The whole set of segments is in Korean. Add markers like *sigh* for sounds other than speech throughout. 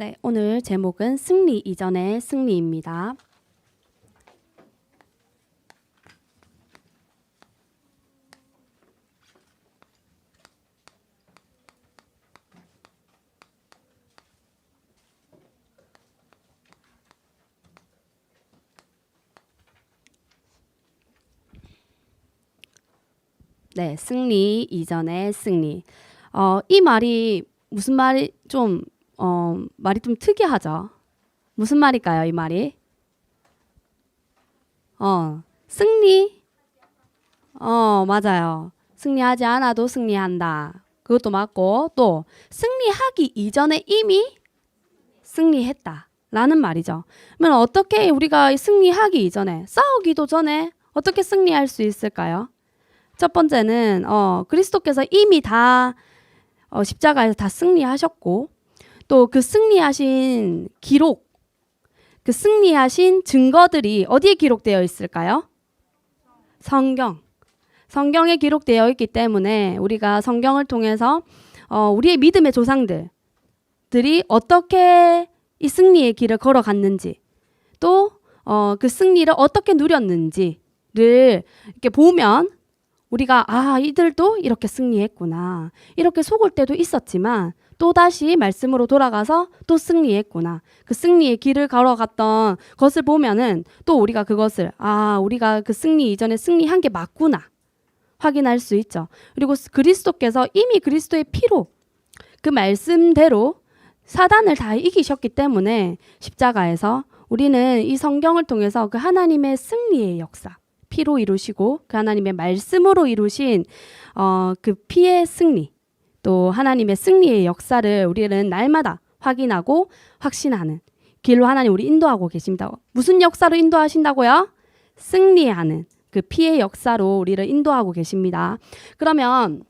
네, 오늘 제목은 승리 이전의 승리입니다. 네, 승리 이전의 승리. 어, 이 말이 무슨 말이 좀 어, 말이 좀 특이하죠. 무슨 말일까요, 이 말이? 어, 승리? 어, 맞아요. 승리하지 않아도 승리한다. 그것도 맞고, 또, 승리하기 이전에 이미 승리했다. 라는 말이죠. 그러면 어떻게 우리가 승리하기 이전에, 싸우기도 전에 어떻게 승리할 수 있을까요? 첫 번째는, 어, 그리스도께서 이미 다, 어, 십자가에서 다 승리하셨고, 또 그 승리하신 기록, 그 승리하신 증거들이 어디에 기록되어 있을까요? 성경. 성경에 기록되어 있기 때문에 우리가 성경을 통해서 어, 우리의 믿음의 조상들들이 어떻게 이 승리의 길을 걸어갔는지 또 어, 그 승리를 어떻게 누렸는지를 이렇게 보면 우리가 아 이들도 이렇게 승리했구나 이렇게 속을 때도 있었지만 또 다시 말씀으로 돌아가서 또 승리했구나. 그 승리의 길을 걸어갔던 것을 보면은 또 우리가 그것을 아 우리가 그 승리 이전에 승리한 게 맞구나 확인할 수 있죠. 그리고 그리스도께서 이미 그리스도의 피로 그 말씀대로 사단을 다 이기셨기 때문에 십자가에서 우리는 이 성경을 통해서 그 하나님의 승리의 역사 피로 이루시고 그 하나님의 말씀으로 이루신 어, 그 피의 승리 또 하나님의 승리의 역사를 우리는 날마다 확인하고 확신하는 길로 하나님 우리 인도하고 계십니다. 무슨 역사로 인도하신다고요? 승리하는 그 피의 역사로 우리를 인도하고 계십니다. 그러면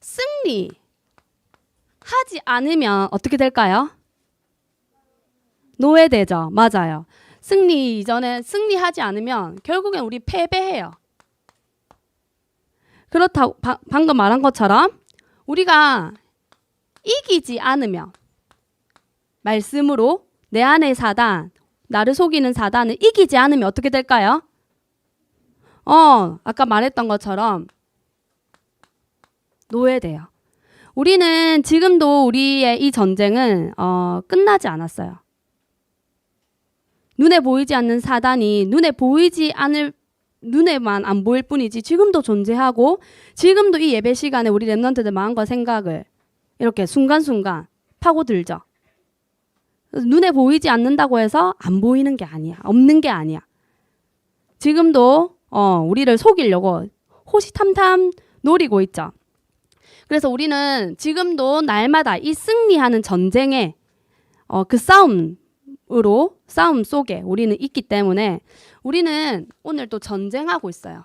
승리 하지 않으면 어떻게 될까요? 노예되죠. 맞아요. 승리 이전에 승리하지 않으면 결국엔 우리 패배해요. 그렇다고 바, 방금 말한 것처럼 우리가 이기지 않으면 말씀으로 내 안의 사단, 나를 속이는 사단을 이기지 않으면 어떻게 될까요? 어, 아까 말했던 것처럼 노예돼요. 우리는 지금도 우리의 이 전쟁은 어, 끝나지 않았어요. 눈에 보이지 않는 사단이 눈에 보이지 않을 눈에만 안 보일 뿐이지 지금도 존재하고 지금도 이 예배 시간에 우리 랩런트들 마음과 생각을 이렇게 순간순간 파고들죠. 눈에 보이지 않는다고 해서 안 보이는 게 아니야. 없는 게 아니야. 지금도 어, 우리를 속이려고 호시탐탐 노리고 있죠. 그래서 우리는 지금도 날마다 이 승리하는 전쟁에 어, 그 싸움으로 싸움 속에 우리는 있기 때문에 우리는 오늘 또 전쟁하고 있어요.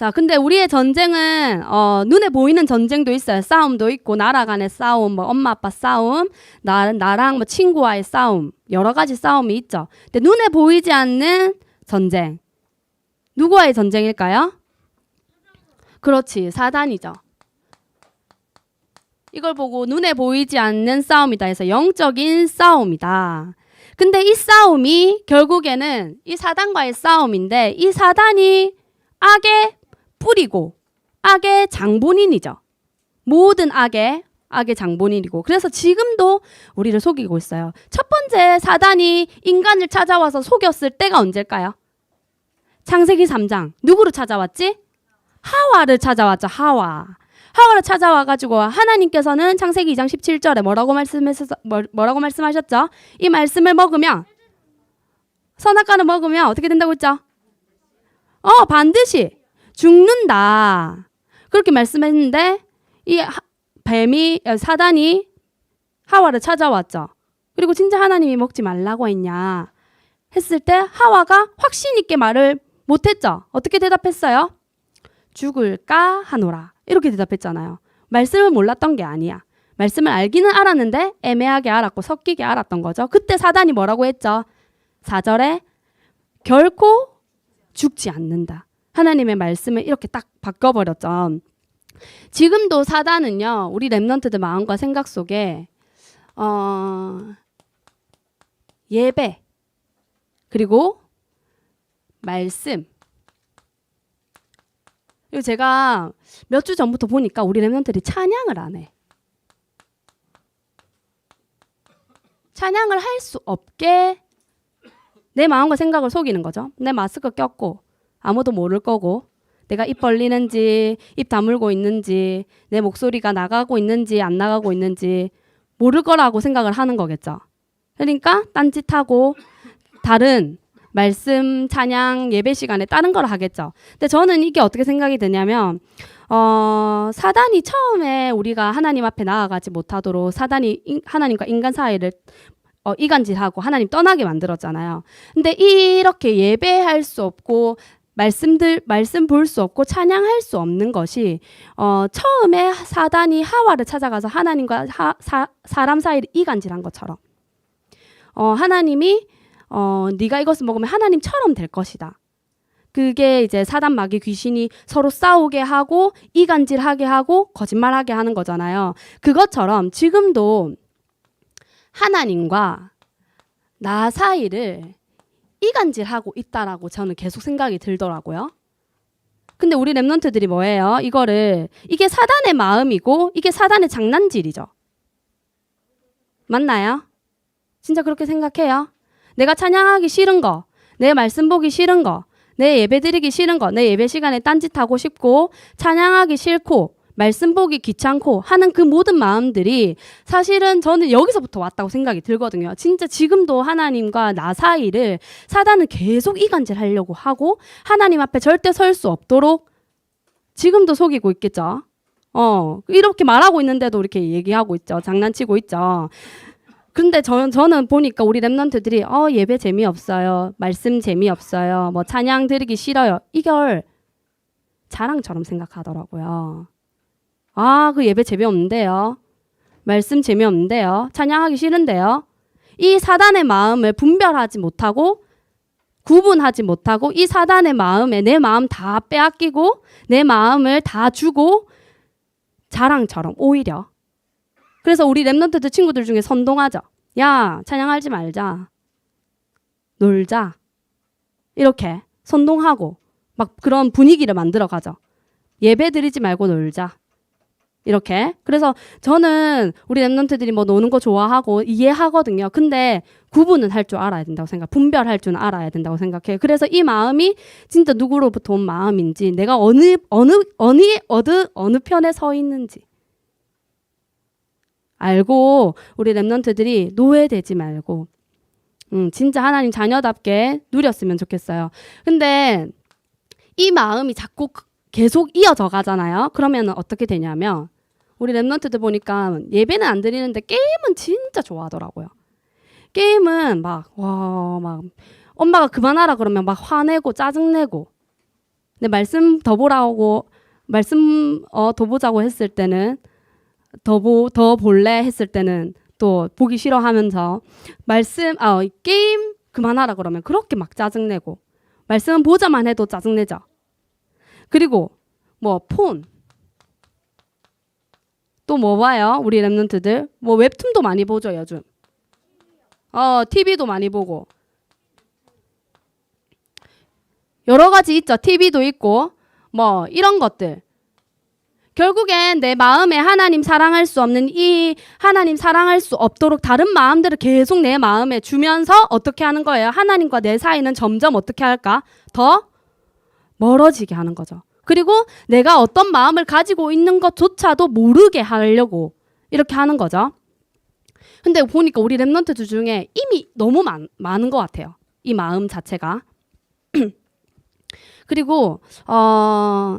자, 근데 우리의 전쟁은 어, 눈에 보이는 전쟁도 있어요. 싸움도 있고 나라 간의 싸움, 뭐 엄마 아빠 싸움, 나, 나랑 뭐 친구와의 싸움, 여러 가지 싸움이 있죠. 근데 눈에 보이지 않는 전쟁. 누구와의 전쟁일까요? 그렇지, 사단이죠. 이걸 보고 눈에 보이지 않는 싸움이다 해서 영적인 싸움이다. 근데 이 싸움이 결국에는 이 사단과의 싸움인데 이 사단이 악의 뿌리고 악의 장본인이죠. 모든 악의 악의 장본인이고 그래서 지금도 우리를 속이고 있어요. 첫 번째 사단이 인간을 찾아와서 속였을 때가 언제일까요? 창세기 3장 누구를 찾아왔지? 하와를 찾아왔죠. 하와. 하와를 찾아와 가지고 하나님께서는 창세기 2장 17절에 뭐라고 말씀하셨 뭐라고 말씀하셨죠? 이 말씀을 먹으면 선악과를 먹으면 어떻게 된다고 했죠? 어, 반드시 죽는다. 그렇게 말씀했는데 이 하, 뱀이 사단이 하와를 찾아왔죠. 그리고 진짜 하나님이 먹지 말라고 했냐 했을 때 하와가 확신 있게 말을 못했죠. 어떻게 대답했어요? 죽을까 하노라. 이렇게 대답했잖아요. 말씀을 몰랐던 게 아니야. 말씀을 알기는 알았는데 애매하게 알았고 섞이게 알았던 거죠. 그때 사단이 뭐라고 했죠? 4절에 결코 죽지 않는다. 하나님의 말씀을 이렇게 딱 바꿔버렸죠. 지금도 사단은요, 우리 랩런트들 마음과 생각 속에, 어, 예배, 그리고 말씀. 그리고 제가 몇 주 전부터 보니까 우리 랩런트들이 찬양을 안 해. 찬양을 할 수 없게 내 마음과 생각을 속이는 거죠. 내 마스크 꼈고 아무도 모를 거고 내가 입 벌리는지 입 다물고 있는지 내 목소리가 나가고 있는지 안 나가고 있는지 모를 거라고 생각을 하는 거겠죠. 그러니까 딴짓하고 다른 말씀, 찬양, 예배 시간에 다른 걸 하겠죠. 근데 저는 이게 어떻게 생각이 드냐면 어, 사단이 처음에 우리가 하나님 앞에 나아가지 못하도록 사단이 인- 하나님과 인간 사이를 어, 이간질하고 하나님 떠나게 만들었잖아요. 근데 이렇게 예배할 수 없고 말씀들 말씀 볼 수 없고 찬양할 수 없는 것이 어, 처음에 사단이 하와를 찾아가서 하나님과 하, 사, 사람 사이를 이간질한 것처럼 어, 하나님이 어, 네가 이것을 먹으면 하나님처럼 될 것이다. 그게 이제 사단 마귀 귀신이 서로 싸우게 하고 이간질하게 하고 거짓말하게 하는 거잖아요. 그것처럼 지금도 하나님과 나 사이를 이간질하고 있다라고 저는 계속 생각이 들더라고요. 근데 우리 랩런트들이 뭐예요? 이거를 이게 사단의 마음이고 이게 사단의 장난질이죠. 맞나요? 진짜 그렇게 생각해요? 내가 찬양하기 싫은 거, 내 말씀 보기 싫은 거, 내 예배 드리기 싫은 거, 내 예배 시간에 딴짓하고 싶고 찬양하기 싫고 말씀 보기 귀찮고 하는 그 모든 마음들이 사실은 저는 여기서부터 왔다고 생각이 들거든요. 진짜 지금도 하나님과 나 사이를 사단은 계속 이간질 하려고 하고 하나님 앞에 절대 설 수 없도록 지금도 속이고 있겠죠. 어, 이렇게 말하고 있는데도 이렇게 얘기하고 있죠. 장난치고 있죠. 근데 저, 저는 보니까 우리 랩런트들이 어, 예배 재미없어요. 말씀 재미없어요. 뭐 찬양 드리기 싫어요. 이걸 자랑처럼 생각하더라고요. 아, 그 예배 재미없는데요. 말씀 재미없는데요. 찬양하기 싫은데요. 이 사단의 마음을 분별하지 못하고 구분하지 못하고 이 사단의 마음에 내 마음 다 빼앗기고 내 마음을 다 주고 자랑처럼 오히려 그래서 우리 랩런트들 친구들 중에 선동하죠. 야, 찬양하지 말자. 놀자. 이렇게 선동하고 막 그런 분위기를 만들어 가죠. 예배 드리지 말고 놀자. 이렇게. 그래서 저는 우리 랩런트들이 뭐 노는 거 좋아하고 이해하거든요. 근데 구분은 할 줄 알아야 된다고 생각. 분별할 줄 알아야 된다고 생각해요. 그래서 이 마음이 진짜 누구로부터 온 마음인지 내가 어느 어느 어느 어느 어느 편에 서 있는지 알고 우리 랩런트들이 노예되지 말고 음, 진짜 하나님 자녀답게 누렸으면 좋겠어요. 근데 이 마음이 자꾸 그- 계속 이어져 가잖아요. 그러면 어떻게 되냐면 우리 랩런트들 보니까 예배는 안 드리는데 게임은 진짜 좋아하더라고요. 게임은 막 와 막 엄마가 그만하라 그러면 막 화내고 짜증내고 근데 말씀 더 보라고 말씀 어, 더 보자고 했을 때는 더, 보, 더 볼래 했을 때는 또 보기 싫어하면서 말씀 아 게임 그만하라 그러면 그렇게 막 짜증내고 말씀 보자만 해도 짜증내죠. 그리고 뭐 폰 또 뭐 봐요? 우리 랩런트들 뭐 웹툰도 많이 보죠 요즘. 어 TV도 많이 보고 여러 가지 있죠. TV도 있고 뭐 이런 것들. 결국엔 내 마음에 하나님 사랑할 수 없는 이 하나님 사랑할 수 없도록 다른 마음들을 계속 내 마음에 주면서 어떻게 하는 거예요? 하나님과 내 사이는 점점 어떻게 할까? 더 멀어지게 하는 거죠. 그리고 내가 어떤 마음을 가지고 있는 것조차도 모르게 하려고 이렇게 하는 거죠. 근데 보니까 우리 랩런트들 중에 이미 너무 많, 많은 것 같아요. 이 마음 자체가. *clears throat* 그리고 어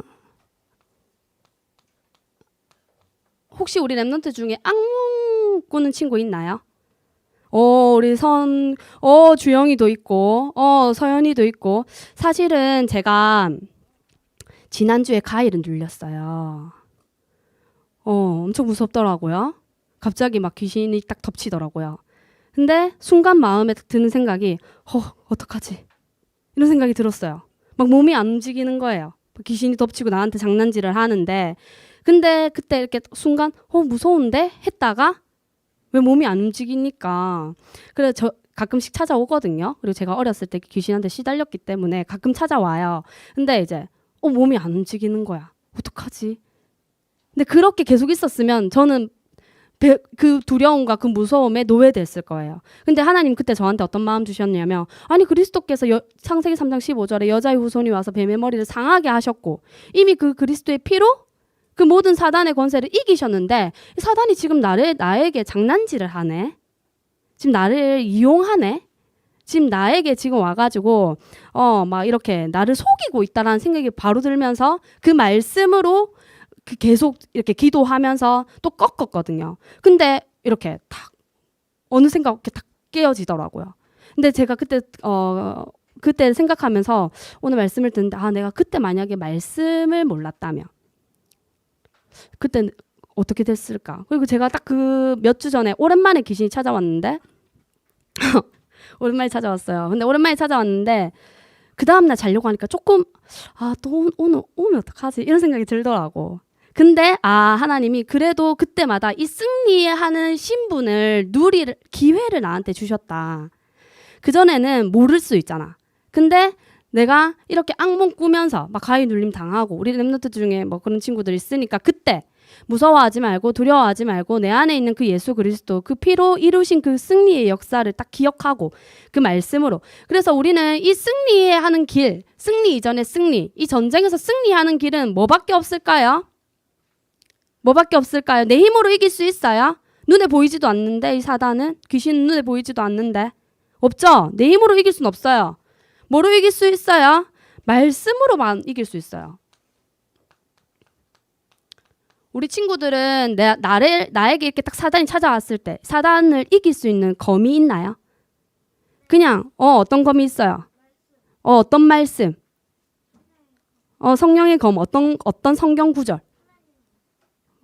혹시 우리 랩런트 중에 악몽 꾸는 친구 있나요? 어, 우리 선, 어, 주영이도 있고, 어, 서연이도 있고. 사실은 제가 지난주에 가일은 눌렸어요. 어, 엄청 무섭더라고요. 갑자기 막 귀신이 딱 덮치더라고요. 근데 순간 마음에 드는 생각이, 어, 어떡하지? 이런 생각이 들었어요. 막 몸이 안 움직이는 거예요. 귀신이 덮치고 나한테 장난질을 하는데 근데 그때 이렇게 순간 어 무서운데 했다가 왜 몸이 안 움직이니까 그래 저 가끔씩 찾아오거든요. 그리고 제가 어렸을 때 귀신한테 시달렸기 때문에 가끔 찾아와요. 근데 이제 어 몸이 안 움직이는 거야. 어떡하지? 근데 그렇게 계속 있었으면 저는 배- 그 두려움과 그 무서움에 노예됐을 거예요. 근데 하나님 그때 저한테 어떤 마음 주셨냐면 아니 그리스도께서 여, 창세기 3장 15절에 여자의 후손이 와서 뱀의 머리를 상하게 하셨고 이미 그 그리스도의 피로 그 모든 사단의 권세를 이기셨는데 이 사단이 지금 나를 나에게 장난질을 하네. 지금 나를 이용하네. 지금 나에게 지금 와가지고 어 막 이렇게 나를 속이고 있다라는 생각이 바로 들면서 그 말씀으로 그 계속 이렇게 기도하면서 또 꺾었거든요. 근데 이렇게 탁 어느 생각 이렇게 탁 깨어지더라고요. 근데 제가 그때 어 그때 생각하면서 오늘 말씀을 듣는데 아 내가 그때 만약에 말씀을 몰랐다면 그때 어떻게 됐을까? 그리고 제가 딱 그 몇 주 전에 오랜만에 귀신이 찾아왔는데 *laughs* 오랜만에 찾아왔어요. 근데 오랜만에 찾아왔는데 그 다음 날 자려고 하니까 조금 아 또 오늘 오면 어떡하지 이런 생각이 들더라고. 근데 아 하나님이 그래도 그때마다 이 승리하는 신분을 누릴 기회를 나한테 주셨다. 그 전에는 모를 수 있잖아. 근데 내가 이렇게 악몽 꾸면서 막 가위 눌림 당하고 우리 랩노트 중에 뭐 그런 친구들 있으니까 그때 무서워하지 말고 두려워하지 말고 내 안에 있는 그 예수 그리스도 그 피로 이루신 그 승리의 역사를 딱 기억하고 그 말씀으로 그래서 우리는 이 승리하는 길 승리 이전의 승리 이 전쟁에서 승리하는 길은 뭐밖에 없을까요? 뭐밖에 없을까요? 내 힘으로 이길 수 있어요? 눈에 보이지도 않는데 이 사단은 귀신은 눈에 보이지도 않는데 없죠? 내 힘으로 이길 수는 없어요. 뭐로 이길 수 있어요? 말씀으로만 이길 수 있어요. 우리 친구들은 내, 나를 나에게 이렇게 딱 사단이 찾아왔을 때 사단을 이길 수 있는 검이 있나요? 그냥 어 어떤 검이 있어요? 어 어떤 말씀? 어 성령의 검 어떤 어떤 성경 구절?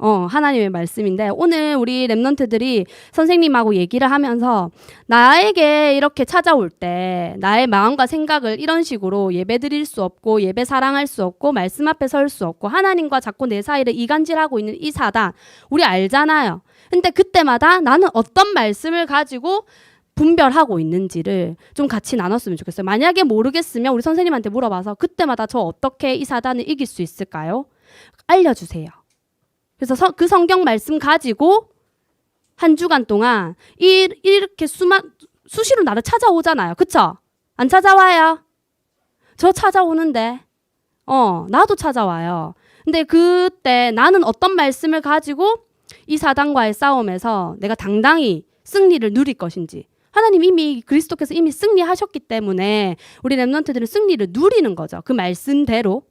어 하나님의 말씀인데 오늘 우리 랩런트들이 선생님하고 얘기를 하면서 나에게 이렇게 찾아올 때 나의 마음과 생각을 이런 식으로 예배 드릴 수 없고 예배 사랑할 수 없고 말씀 앞에 설 수 없고 하나님과 자꾸 내 사이를 이간질하고 있는 이 사단 우리 알잖아요. 근데 그때마다 나는 어떤 말씀을 가지고 분별하고 있는지를 좀 같이 나눴으면 좋겠어요. 만약에 모르겠으면 우리 선생님한테 물어봐서 그때마다 저 어떻게 이 사단을 이길 수 있을까요? 알려주세요. 그래서 서- 그 성경 말씀 가지고 한 주간 동안 이, 이렇게 수만 수시로 나를 찾아오잖아요. 그쵸? 안 찾아와요? 저 찾아오는데, 어, 나도 찾아와요. 근데 그때 나는 어떤 말씀을 가지고 이 사단과의 싸움에서 내가 당당히 승리를 누릴 것인지. 하나님 이미 그리스도께서 이미 승리하셨기 때문에 우리 랩런트들은 승리를 누리는 거죠. 그 말씀대로.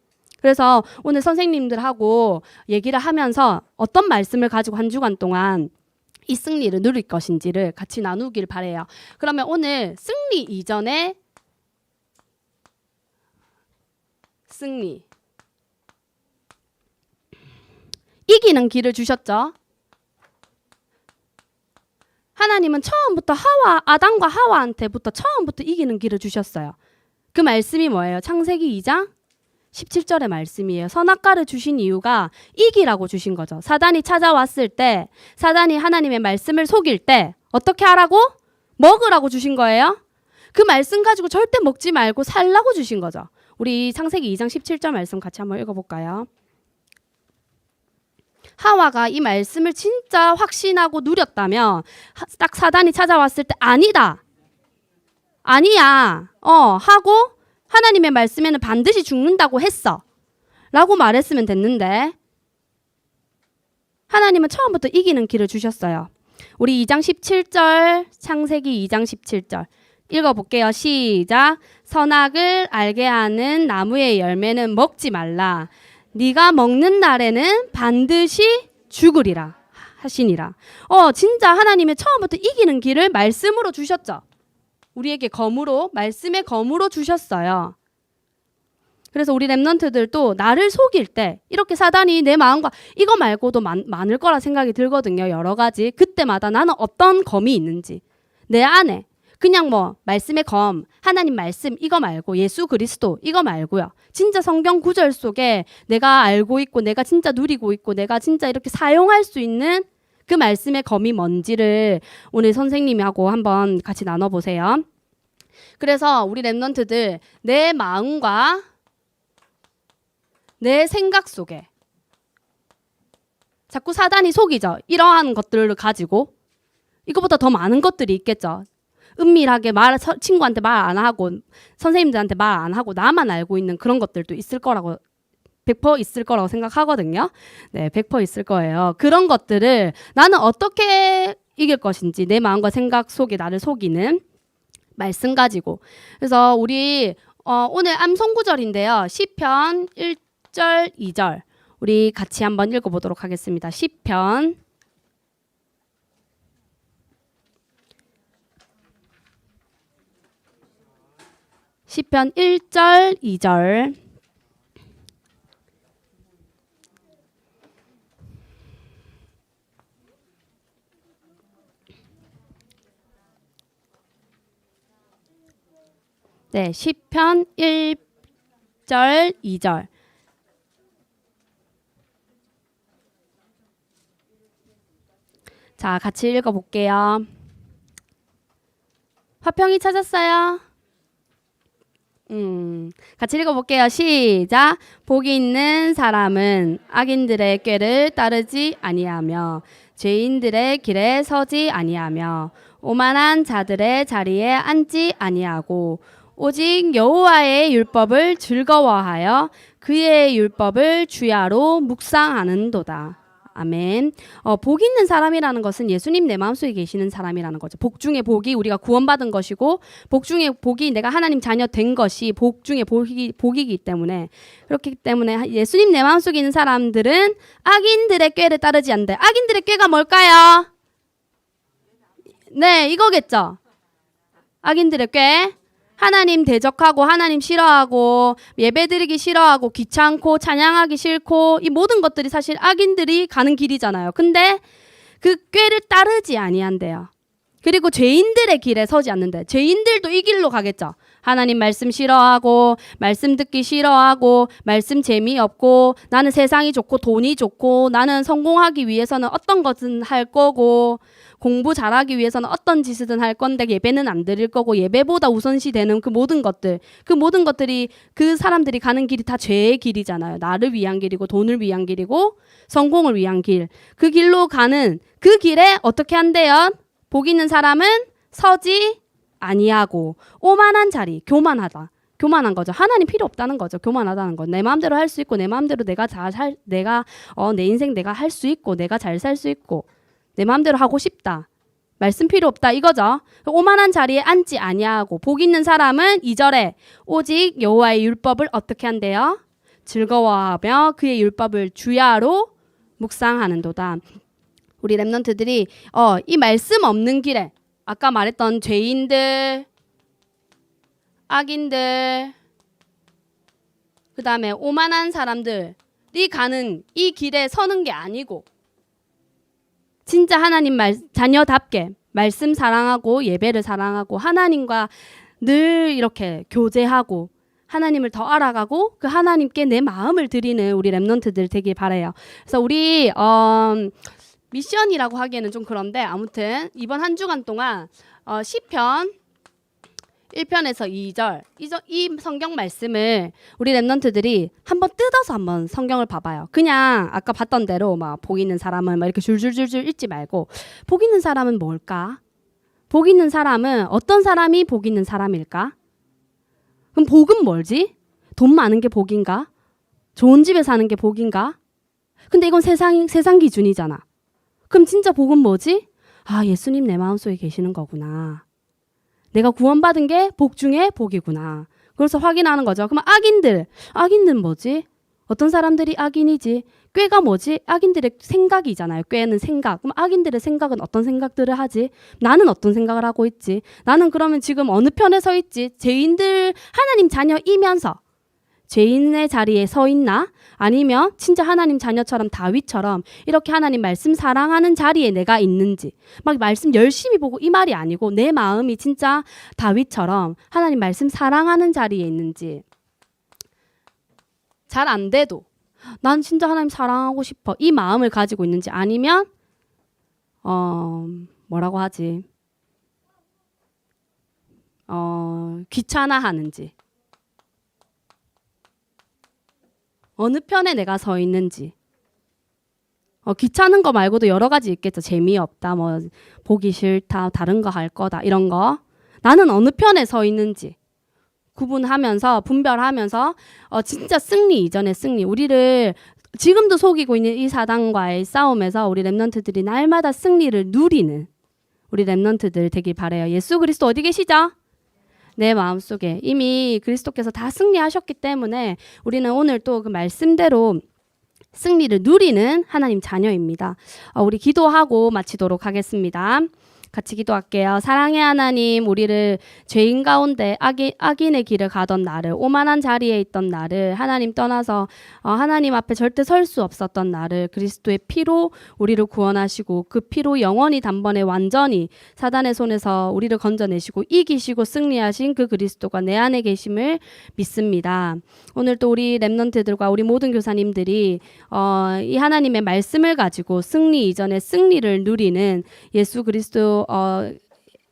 그래서 오늘 선생님들하고 얘기를 하면서 어떤 말씀을 가지고 한 주간 동안 이 승리를 누릴 것인지를 같이 나누길 바래요. 그러면 오늘 승리 이전에 승리 이기는 길을 주셨죠. 하나님은 처음부터 하와 아담과 하와한테부터 처음부터 이기는 길을 주셨어요. 그 말씀이 뭐예요? 창세기 2장 17절의 말씀이에요. 선악과를 주신 이유가 이기라고 주신 거죠. 사단이 찾아왔을 때, 사단이 하나님의 말씀을 속일 때, 어떻게 하라고? 먹으라고 주신 거예요. 그 말씀 가지고 절대 먹지 말고 살라고 주신 거죠. 우리 창세기 2장 17절 말씀 같이 한번 읽어볼까요? 하와가 이 말씀을 진짜 확신하고 누렸다면, 하- 딱 사단이 찾아왔을 때, 아니다. 아니야. 어, 하고, 하나님의 말씀에는 반드시 죽는다고 했어. 라고 말했으면 됐는데, 하나님은 처음부터 이기는 길을 주셨어요. 우리 2장 17절, 창세기 2장 17절. 읽어볼게요. 시작. 선악을 알게 하는 나무의 열매는 먹지 말라. 네가 먹는 날에는 반드시 죽으리라 하시니라. 어, 진짜 하나님의 처음부터 이기는 길을 말씀으로 주셨죠. 우리에게 검으로 말씀의 검으로 주셨어요. 그래서 우리 랩런트들도 나를 속일 때 이렇게 사단이 내 마음과 이거 말고도 많, 많을 거라 생각이 들거든요. 여러 가지. 그때마다 나는 어떤 검이 있는지 내 안에 그냥 뭐 말씀의 검, 하나님 말씀 이거 말고 예수 그리스도 이거 말고요. 진짜 성경 구절 속에 내가 알고 있고 내가 진짜 누리고 있고 내가 진짜 이렇게 사용할 수 있는 그 말씀의 검이 뭔지를 오늘 선생님하고 한번 같이 나눠 보세요. 그래서 우리 랩런트들 내 마음과 내 생각 속에 자꾸 사단이 속이죠. 이러한 것들을 가지고 이거보다 더 많은 것들이 있겠죠. 은밀하게 말 서- 친구한테 말 안 하고 선생님들한테 말 안 하고 나만 알고 있는 그런 것들도 있을 거라고 100% 있을 거라고 생각하거든요. 네, 100% 있을 거예요. 그런 것들을 나는 어떻게 이길 것인지 내 마음과 생각 속에 나를 속이는 말씀 가지고 그래서 우리 어, 오늘 암송 구절인데요. 시편 1절 2절 우리 같이 한번 읽어 보도록 하겠습니다. 시편 시편 1절 2절 네, 시편 1절 2절 자, 같이 읽어 볼게요. 화평이 찾았어요? 음, 같이 읽어볼게요. 시작. 복이 있는 사람은 악인들의 꾀를 따르지 아니하며 죄인들의 길에 서지 아니하며 오만한 자들의 자리에 앉지 아니하고 오직 여호와의 율법을 즐거워하여 그의 율법을 주야로 묵상하는도다. 아멘. 어, 복 있는 사람이라는 것은 예수님 내 마음속에 계시는 사람이라는 거죠. 복 중에 복이 우리가 구원받은 것이고 복 중에 복이 내가 하나님 자녀 된 것이 복 중에 복이, 복이기 때문에 그렇기 때문에 예수님 내 마음속에 있는 사람들은 악인들의 꾀를 따르지 않는다. 악인들의 꾀가 뭘까요? 네, 이거겠죠. 악인들의 꾀. 하나님 대적하고 하나님 싫어하고 예배드리기 싫어하고 귀찮고 찬양하기 싫고 이 모든 것들이 사실 악인들이 가는 길이잖아요. 근데 그 꾀를 따르지 아니한대요. 그리고 죄인들의 길에 서지 않는데 죄인들도 이 길로 가겠죠. 하나님 말씀 싫어하고 말씀 듣기 싫어하고 말씀 재미없고 나는 세상이 좋고 돈이 좋고 나는 성공하기 위해서는 어떤 것은 할 거고 공부 잘하기 위해서는 어떤 짓이든 할 건데 예배는 안 드릴 거고 예배보다 우선시 되는 그 모든 것들 그 모든 것들이 그 사람들이 가는 길이 다 죄의 길이잖아요. 나를 위한 길이고 돈을 위한 길이고 성공을 위한 길. 그 길로 가는 그 길에 어떻게 한대요? 복 있는 사람은 서지 아니하고 오만한 자리 교만하다. 교만한 거죠. 하나님 필요 없다는 거죠. 교만하다는 거. 내 마음대로 할 수 있고 내 마음대로 내가 잘 살, 내가 어, 내 인생 내가 할 수 있고 내가 잘 살 수 있고 내 마음대로 하고 싶다. 말씀 필요 없다 이거죠. 오만한 자리에 앉지 아니하고 복 있는 사람은 이절에 오직 여호와의 율법을 어떻게 한대요? 즐거워하며 그의 율법을 주야로 묵상하는도다. 우리 랩런트들이 어, 이 말씀 없는 길에 아까 말했던 죄인들, 악인들, 그 다음에 오만한 사람들이 가는 이 길에 서는 게 아니고 진짜 하나님 말, 자녀답게 말씀 사랑하고 예배를 사랑하고 하나님과 늘 이렇게 교제하고 하나님을 더 알아가고 그 하나님께 내 마음을 드리는 우리 랩런트들 되길 바래요. 그래서 우리 어, 미션이라고 하기에는 좀 그런데 아무튼 이번 한 주간 동안 어, 시편 1편에서 2절 이, 저- 이 성경 말씀을 우리 랩런트들이 한번 뜯어서 한번 성경을 봐봐요. 그냥 아까 봤던 대로 막 복 있는 사람은 막 이렇게 줄줄줄줄 읽지 말고 복 있는 사람은 뭘까? 복 있는 사람은 어떤 사람이 복 있는 사람일까? 그럼 복은 뭘지? 돈 많은 게 복인가? 좋은 집에 사는 게 복인가? 근데 이건 세상 세상 기준이잖아. 그럼 진짜 복은 뭐지? 아, 예수님 내 마음속에 계시는 거구나. 내가 구원받은 게 복 중에 복이구나. 그래서 확인하는 거죠. 그럼 악인들, 악인들은 뭐지? 어떤 사람들이 악인이지? 꾀가 뭐지? 악인들의 생각이잖아요. 꾀는 생각. 그럼 악인들의 생각은 어떤 생각들을 하지? 나는 어떤 생각을 하고 있지? 나는 그러면 지금 어느 편에 서 있지? 죄인들 하나님 자녀이면서 죄인의 자리에 서 있나? 아니면 진짜 하나님 자녀처럼 다윗처럼 이렇게 하나님 말씀 사랑하는 자리에 내가 있는지 막 말씀 열심히 보고 이 말이 아니고 내 마음이 진짜 다윗처럼 하나님 말씀 사랑하는 자리에 있는지. 잘 안 돼도 난 진짜 하나님 사랑하고 싶어. 이 마음을 가지고 있는지 아니면 어 뭐라고 하지? 어 귀찮아하는지 어느 편에 내가 서 있는지. 어, 귀찮은 거 말고도 여러 가지 있겠죠. 재미없다, 뭐 보기 싫다, 다른 거 할 거다 이런 거. 나는 어느 편에 서 있는지 구분하면서 분별하면서 어, 진짜 승리 이전의 승리. 우리를 지금도 속이고 있는 이 사단과의 싸움에서 우리 렘넌트들이 날마다 승리를 누리는 우리 렘넌트들 되길 바래요. 예수 그리스도 어디 계시죠? 내 마음속에 이미 그리스도께서 다 승리하셨기 때문에 우리는 오늘 또 그 말씀대로 승리를 누리는 하나님 자녀입니다. 어, 우리 기도하고 마치도록 하겠습니다. 같이 기도할게요. 사랑의 하나님, 우리를 죄인 가운데 악인, 악인의 길을 가던 나를, 오만한 자리에 있던 나를, 하나님 떠나서 어, 하나님 앞에 절대 설 수 없었던 나를 그리스도의 피로 우리를 구원하시고 그 피로 영원히 단번에 완전히 사단의 손에서 우리를 건져내시고 이기시고 승리하신 그 그리스도가 내 안에 계심을 믿습니다. 오늘 또 우리 랩런트들과 우리 모든 교사님들이 어, 이 하나님의 말씀을 가지고 승리 이전에 승리를 누리는 예수 그리스도 어,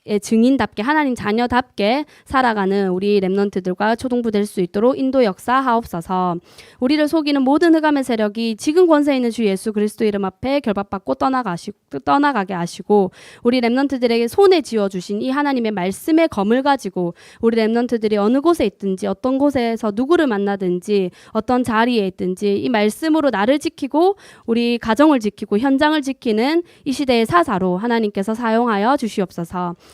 의 증인답게 하나님 자녀답게 살아가는 우리 랩런트들과 초동부 될 수 있도록 인도 역사하옵소서. 우리를 속이는 모든 흑암의 세력이 지금 권세 있는 주 예수 그리스도 이름 앞에 결박받고 떠나가시고 떠나가게 하시고 우리 랩런트들에게 손에 쥐어 주신 이 하나님의 말씀의 검을 가지고 우리 랩런트들이 어느 곳에 있든지 어떤 곳에서 누구를 만나든지 어떤 자리에 있든지 이 말씀으로 나를 지키고 우리 가정을 지키고 현장을 지키는 이 시대의 사사로 하나님께서 사용하여 주시옵소서.